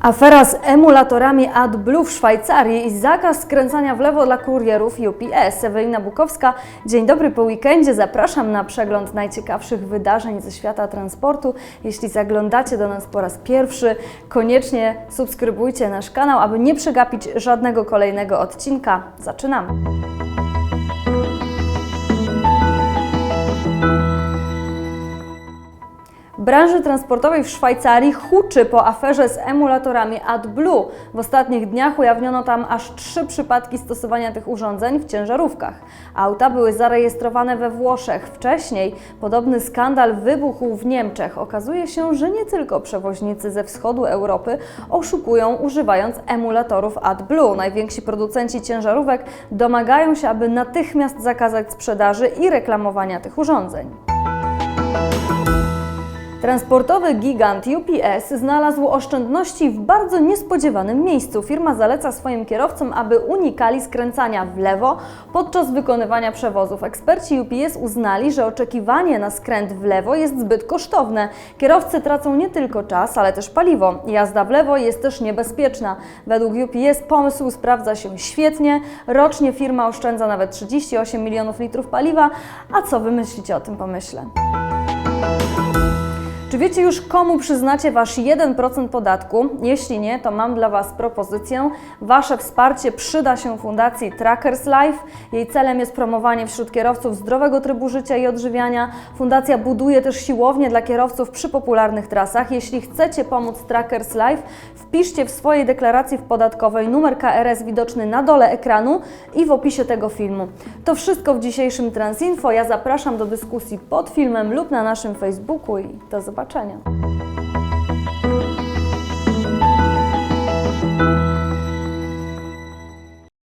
Afera z emulatorami AdBlue w Szwajcarii i zakaz skręcania w lewo dla kurierów UPS. Ewelina Bukowska, dzień dobry po weekendzie. Zapraszam na przegląd najciekawszych wydarzeń ze świata transportu. Jeśli zaglądacie do nas po raz pierwszy, koniecznie subskrybujcie nasz kanał, aby nie przegapić żadnego kolejnego odcinka. Zaczynamy. Branży transportowej w Szwajcarii huczy po aferze z emulatorami AdBlue. W ostatnich dniach ujawniono tam aż trzy przypadki stosowania tych urządzeń w ciężarówkach. Auta były zarejestrowane we Włoszech. Wcześniej podobny skandal wybuchł w Niemczech. Okazuje się, że nie tylko przewoźnicy ze wschodu Europy oszukują używając emulatorów AdBlue. Najwięksi producenci ciężarówek domagają się, aby natychmiast zakazać sprzedaży i reklamowania tych urządzeń. Transportowy gigant UPS znalazł oszczędności w bardzo niespodziewanym miejscu. Firma zaleca swoim kierowcom, aby unikali skręcania w lewo podczas wykonywania przewozów. Eksperci UPS uznali, że oczekiwanie na skręt w lewo jest zbyt kosztowne. Kierowcy tracą nie tylko czas, ale też paliwo. Jazda w lewo jest też niebezpieczna. Według UPS pomysł sprawdza się świetnie. Rocznie firma oszczędza nawet 38 milionów litrów paliwa. A co wy myślicie o tym pomyśle? Czy wiecie już, komu przyznacie Wasz 1% podatku? Jeśli nie, to mam dla Was propozycję. Wasze wsparcie przyda się Fundacji Trackers Life. Jej celem jest promowanie wśród kierowców zdrowego trybu życia i odżywiania. Fundacja buduje też siłownie dla kierowców przy popularnych trasach. Jeśli chcecie pomóc Trackers Life, wpiszcie w swojej deklaracji podatkowej numer KRS widoczny na dole ekranu i w opisie tego filmu. To wszystko w dzisiejszym Transinfo. Ja zapraszam do dyskusji pod filmem lub na naszym Facebooku i do zobaczenia.